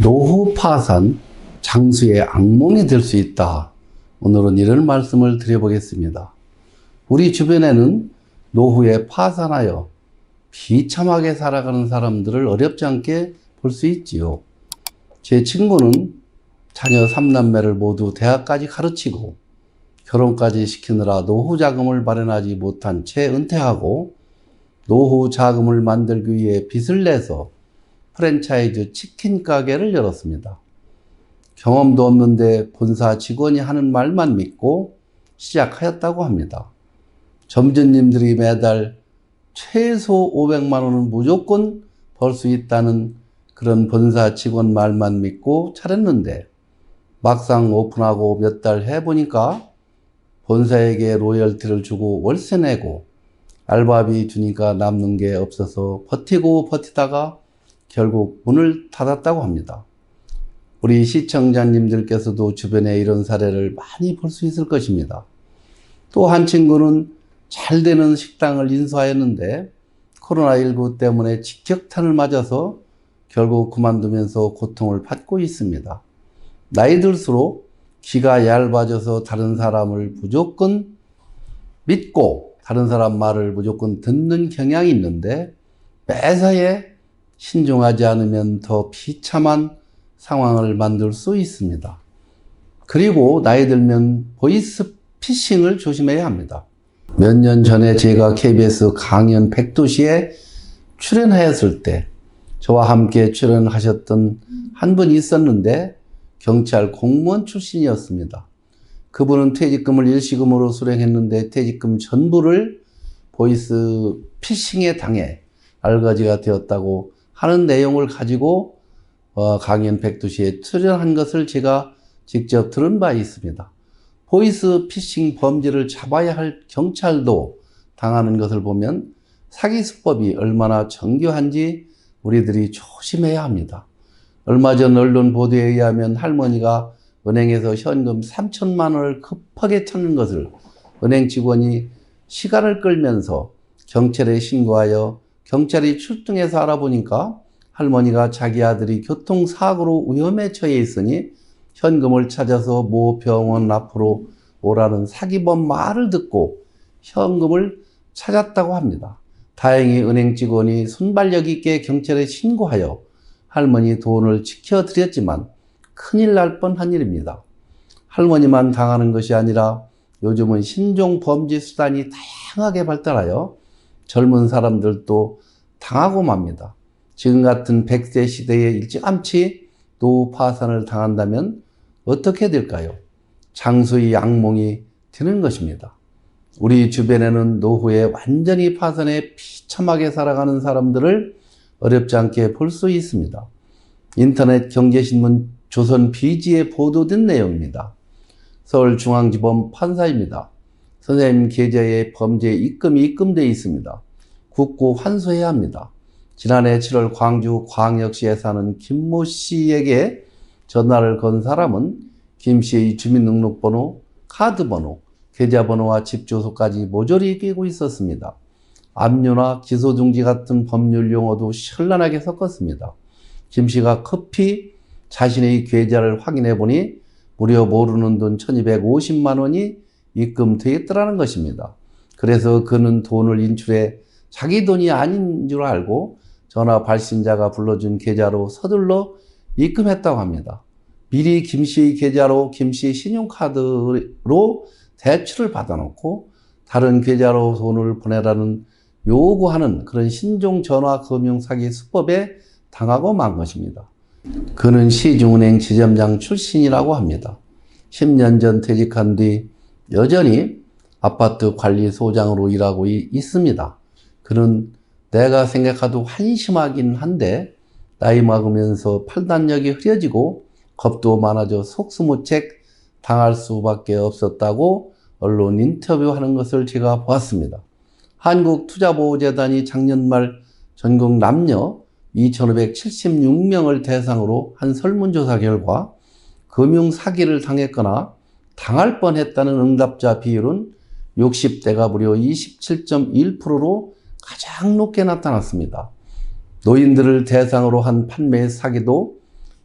노후 파산, 장수의 악몽이 될 수 있다. 오늘은 이런 말씀을 드려보겠습니다. 우리 주변에는 노후에 파산하여 비참하게 살아가는 사람들을 어렵지 않게 볼 수 있지요. 제 친구는 자녀 3남매를 모두 대학까지 가르치고 결혼까지 시키느라 노후 자금을 마련하지 못한 채 은퇴하고 노후 자금을 만들기 위해 빚을 내서 프랜차이즈 치킨 가게를 열었습니다. 경험도 없는데 본사 직원이 하는 말만 믿고 시작하였다고 합니다. 점주님들이 매달 최소 500만 원은 무조건 벌 수 있다는 그런 본사 직원 말만 믿고 차렸는데 막상 오픈하고 몇 달 해보니까 본사에게 로열티를 주고 월세 내고 알바비 주니까 남는 게 없어서 버티고 버티다가 결국 문을 닫았다고 합니다. 우리 시청자님들께서도 주변에 이런 사례를 많이 볼 수 있을 것입니다. 또 한 친구는 잘 되는 식당을 인수하였는데 코로나19 때문에 직격탄을 맞아서 결국 그만두면서 고통을 받고 있습니다. 나이 들수록 귀가 얇아져서 다른 사람을 무조건 믿고 다른 사람 말을 무조건 듣는 경향이 있는데 매사에 신중하지 않으면 더 비참한 상황을 만들 수 있습니다. 그리고 나이 들면 보이스 피싱을 조심해야 합니다. 몇 년 전에 제가 KBS 강연 백도시에 출연하였을 때 저와 함께 출연하셨던 한 분이 있었는데 경찰 공무원 출신이었습니다. 그분은 퇴직금을 일시금으로 수령했는데 퇴직금 전부를 보이스 피싱에 당해 알가지가 되었다고 하는 내용을 가지고 어, 강연 백두시에 출연한 것을 제가 직접 들은 바 있습니다. 보이스 피싱 범죄를 잡아야 할 경찰도 당하는 것을 보면 사기 수법이 얼마나 정교한지 우리들이 조심해야 합니다. 얼마 전 언론 보도에 의하면 할머니가 은행에서 현금 3천만 원을 급하게 찾는 것을 은행 직원이 시간을 끌면서 경찰에 신고하여 경찰이 출동해서 알아보니까 할머니가 자기 아들이 교통사고로 위험에 처해 있으니 현금을 찾아서 모 병원 앞으로 오라는 사기범 말을 듣고 현금을 찾았다고 합니다. 다행히 은행 직원이 순발력 있게 경찰에 신고하여 할머니 돈을 지켜드렸지만 큰일 날 뻔한 일입니다. 할머니만 당하는 것이 아니라 요즘은 신종 범죄 수단이 다양하게 발달하여 젊은 사람들도 당하고 맙니다. 지금 같은 100세 시대에 일찌감치 노후 파산을 당한다면 어떻게 될까요? 장수의 악몽이 되는 것입니다. 우리 주변에는 노후에 완전히 파산해 비참하게 살아가는 사람들을 어렵지 않게 볼 수 있습니다. 인터넷 경제신문 조선 비지에 보도된 내용입니다. 서울중앙지법 판사입니다. 선생님 계좌에 범죄 입금이 입금되어 있습니다. 국고 환수해야 합니다. 지난해 7월 광주 광역시에 사는 김모 씨에게 전화를 건 사람은 김 씨의 주민등록번호, 카드번호, 계좌번호와 집 주소까지 모조리 끼고 있었습니다. 압류나 기소중지 같은 법률 용어도 현란하게 섞었습니다. 김 씨가 커피 자신의 계좌를 확인해 보니 무려 모르는 돈 1250만 원이 입금되어 있더라는 것입니다. 그래서 그는 돈을 인출해 자기 돈이 아닌 줄 알고 전화 발신자가 불러준 계좌로 서둘러 입금했다고 합니다. 미리 김 씨의 계좌로 김 씨의 신용카드로 대출을 받아놓고 다른 계좌로 돈을 보내라는 요구하는 그런 신종 전화 금융 사기 수법에 당하고 만 것입니다. 그는 시중은행 지점장 출신이라고 합니다. 10년 전 퇴직한 뒤 여전히 아파트 관리소장으로 일하고 있습니다. 그는 내가 생각해도 한심하긴 한데 나이 먹으면서 판단력이 흐려지고 겁도 많아져 속수무책 당할 수밖에 없었다고 언론 인터뷰하는 것을 제가 보았습니다. 한국투자보호재단이 작년 말 전국 남녀 2,576명을 대상으로 한 설문조사 결과 금융 사기를 당했거나 당할 뻔했다는 응답자 비율은 60대가 무려 27.1%로 가장 높게 나타났습니다. 노인들을 대상으로 한 판매 사기도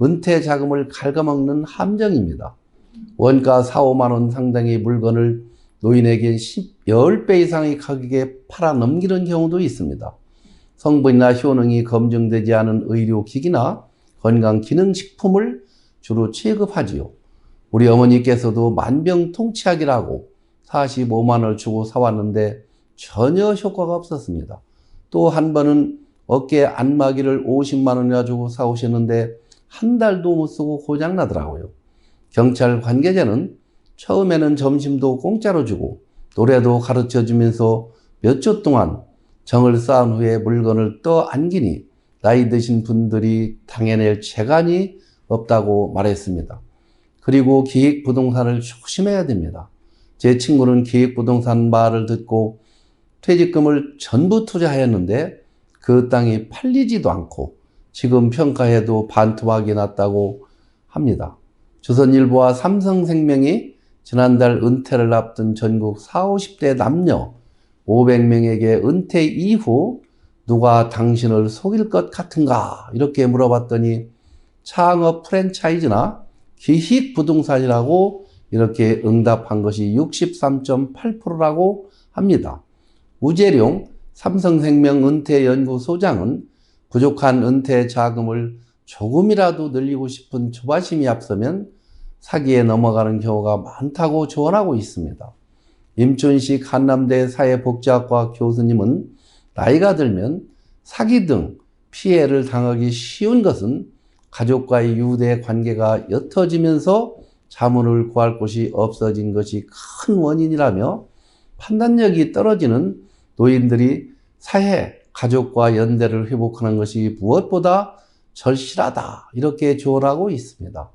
은퇴 자금을 갉아먹는 함정입니다. 원가 4, 5만 원 상당의 물건을 노인에게 10, 10배 이상의 가격에 팔아 넘기는 경우도 있습니다. 성분이나 효능이 검증되지 않은 의료기기나 건강기능식품을 주로 취급하지요. 우리 어머니께서도 만병통치약이라고 45만 원을 주고 사왔는데 전혀 효과가 없었습니다. 또 한 번은 어깨 안마기를 50만 원이나 주고 사오셨는데 한 달도 못 쓰고 고장 나더라고요. 경찰 관계자는 처음에는 점심도 공짜로 주고 노래도 가르쳐 주면서 몇 주 동안 정을 쌓은 후에 물건을 떠 안기니 나이 드신 분들이 당해낼 재간이 없다고 말했습니다. 그리고 기획 부동산을 조심해야 됩니다. 제 친구는 기획 부동산 말을 듣고 퇴직금을 전부 투자하였는데 그 땅이 팔리지도 않고 지금 평가해도 반토막이 났다고 합니다. 조선일보와 삼성생명이 지난달 은퇴를 앞둔 전국 40, 50대 남녀 500명에게 은퇴 이후 누가 당신을 속일 것 같은가? 이렇게 물어봤더니 창업 프랜차이즈나 기획 부동산이라고 이렇게 응답한 것이 63.8%라고 합니다. 우재룡 삼성생명 은퇴연구소장은 부족한 은퇴 자금을 조금이라도 늘리고 싶은 조바심이 앞서면 사기에 넘어가는 경우가 많다고 조언하고 있습니다. 임춘식 한남대 사회복지학과 교수님은 나이가 들면 사기 등 피해를 당하기 쉬운 것은 가족과의 유대 관계가 옅어지면서 자문을 구할 곳이 없어진 것이 큰 원인이라며 판단력이 떨어지는 노인들이 사회, 가족과 연대를 회복하는 것이 무엇보다 절실하다. 이렇게 조언하고 있습니다.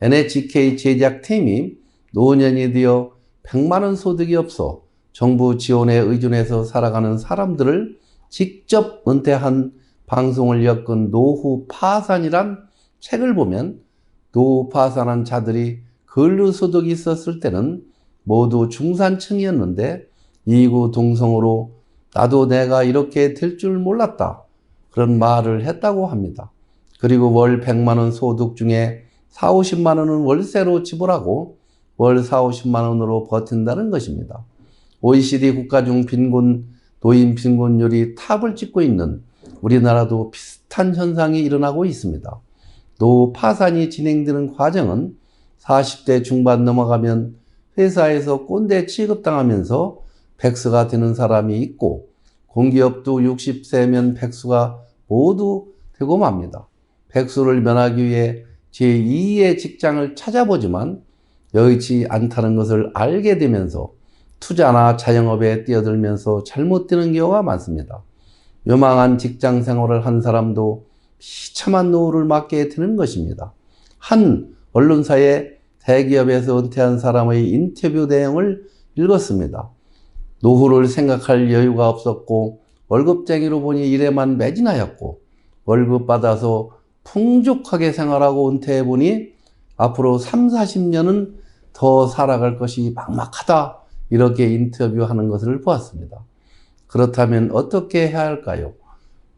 NHK 제작팀이 노년이 되어 100만 원 소득이 없어 정부 지원에 의존해서 살아가는 사람들을 직접 은퇴한 방송을 엮은 노후 파산이란 책을 보면 노후 파산한 자들이 근로소득이 있었을 때는 모두 중산층이었는데 이구 동성으로 나도 내가 이렇게 될 줄 몰랐다. 그런 말을 했다고 합니다. 그리고 월 100만 원 소득 중에 4, 50만 원은 월세로 지불하고 월 4, 50만 원으로 버틴다는 것입니다. OECD 국가 중 빈곤, 노인 빈곤율이 탑을 찍고 있는 우리나라도 비슷한 현상이 일어나고 있습니다. 노후 파산이 진행되는 과정은 40대 중반 넘어가면 회사에서 꼰대 취급당하면서 백수가 되는 사람이 있고 공기업도 60세면 백수가 모두 되고 맙니다. 백수를 면하기 위해 제2의 직장을 찾아보지만 여의치 않다는 것을 알게 되면서 투자나 자영업에 뛰어들면서 잘못되는 경우가 많습니다. 요망한 직장 생활을 한 사람도 비참한 노후를 맞게 되는 것입니다. 한 언론사의 대기업에서 은퇴한 사람의 인터뷰 내용을 읽었습니다. 노후를 생각할 여유가 없었고 월급쟁이로 보니 일에만 매진하였고 월급 받아서 풍족하게 생활하고 은퇴해 보니 앞으로 3, 40년은 더 살아갈 것이 막막하다. 이렇게 인터뷰하는 것을 보았습니다. 그렇다면 어떻게 해야 할까요?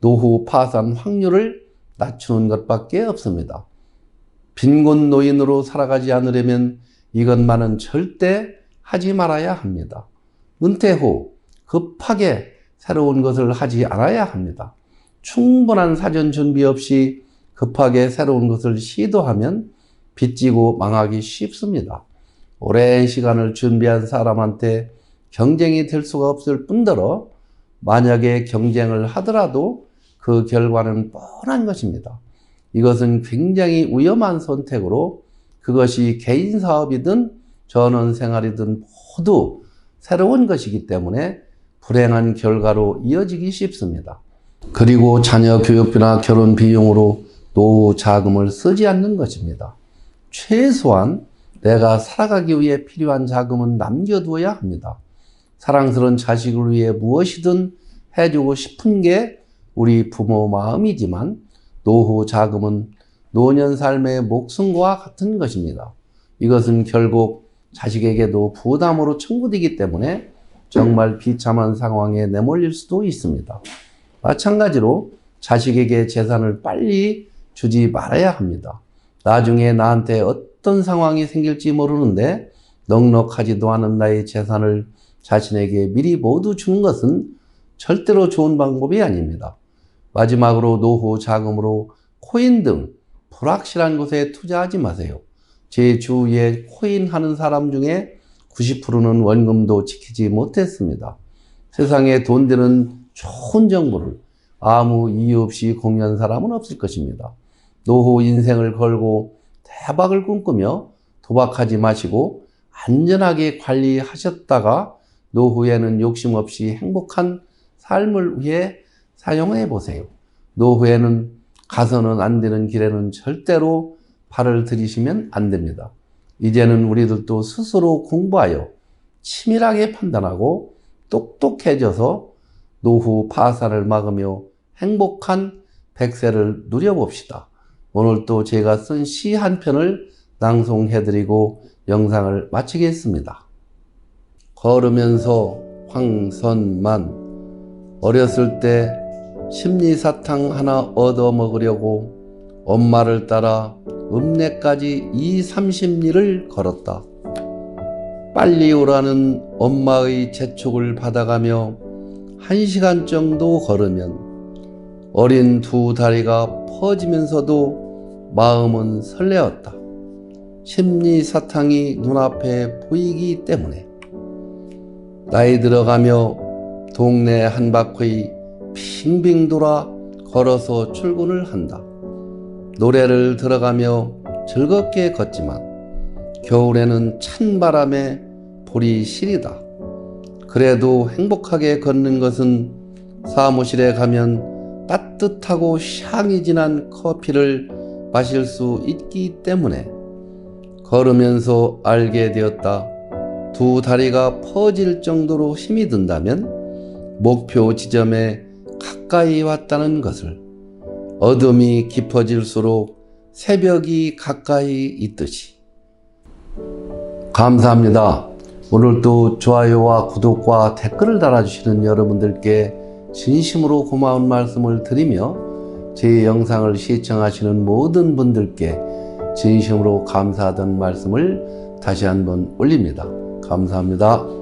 노후 파산 확률을 낮추는 것밖에 없습니다. 빈곤 노인으로 살아가지 않으려면 이것만은 절대 하지 말아야 합니다. 은퇴 후 급하게 새로운 것을 하지 않아야 합니다. 충분한 사전 준비 없이 급하게 새로운 것을 시도하면 빚지고 망하기 쉽습니다. 오랜 시간을 준비한 사람한테 경쟁이 될 수가 없을 뿐더러 만약에 경쟁을 하더라도 그 결과는 뻔한 것입니다. 이것은 굉장히 위험한 선택으로 그것이 개인 사업이든 전원 생활이든 모두 새로운 것이기 때문에 불행한 결과로 이어지기 쉽습니다. 그리고 자녀 교육비나 결혼 비용으로 노후 자금을 쓰지 않는 것입니다. 최소한 내가 살아가기 위해 필요한 자금은 남겨두어야 합니다. 사랑스러운 자식을 위해 무엇이든 해주고 싶은 게 우리 부모 마음이지만 노후 자금은 노년 삶의 목숨과 같은 것입니다. 이것은 결국 자식에게도 부담으로 청구되기 때문에 정말 비참한 상황에 내몰릴 수도 있습니다. 마찬가지로 자식에게 재산을 빨리 주지 말아야 합니다. 나중에 나한테 어떤 상황이 생길지 모르는데 넉넉하지도 않은 나의 재산을 자신에게 미리 모두 주는 것은 절대로 좋은 방법이 아닙니다. 마지막으로 노후 자금으로 코인 등 불확실한 곳에 투자하지 마세요. 제 주위에 코인 하는 사람 중에 90%는 원금도 지키지 못했습니다. 세상에 돈 되는 좋은 정보를 아무 이유 없이 공유한 사람은 없을 것입니다. 노후 인생을 걸고 대박을 꿈꾸며 도박하지 마시고 안전하게 관리하셨다가 노후에는 욕심 없이 행복한 삶을 위해 사용해 보세요. 노후에는 가서는 안 되는 길에는 절대로 발을 들이시면 안 됩니다. 이제는 우리들도 스스로 공부하여 치밀하게 판단하고 똑똑해져서 노후 파산을 막으며 행복한 백세를 누려봅시다. 오늘 또 제가 쓴 시 한 편을 낭송해드리고 영상을 마치겠습니다. 걸으면서 황선만 어렸을 때 심리사탕 하나 얻어 먹으려고 엄마를 따라 읍내까지 2, 30리를 걸었다. 빨리 오라는 엄마의 재촉을 받아가며 한 시간 정도 걸으면 어린 두 다리가 퍼지면서도 마음은 설레었다. 심리 사탕이 눈앞에 보이기 때문에 나이 들어가며 동네 한 바퀴 빙빙 돌아 걸어서 출근을 한다. 노래를 들어가며 즐겁게 걷지만 겨울에는 찬 바람에 볼이 시리다. 그래도 행복하게 걷는 것은 사무실에 가면 따뜻하고 향이 진한 커피를 마실 수 있기 때문에 걸으면서 알게 되었다. 두 다리가 퍼질 정도로 힘이 든다면 목표 지점에 가까이 왔다는 것을 어둠이 깊어질수록 새벽이 가까이 있듯이 감사합니다. 오늘도 좋아요와 구독과 댓글을 달아주시는 여러분들께 진심으로 고마운 말씀을 드리며 제 영상을 시청하시는 모든 분들께 진심으로 감사하다는 말씀을 다시 한번 올립니다. 감사합니다.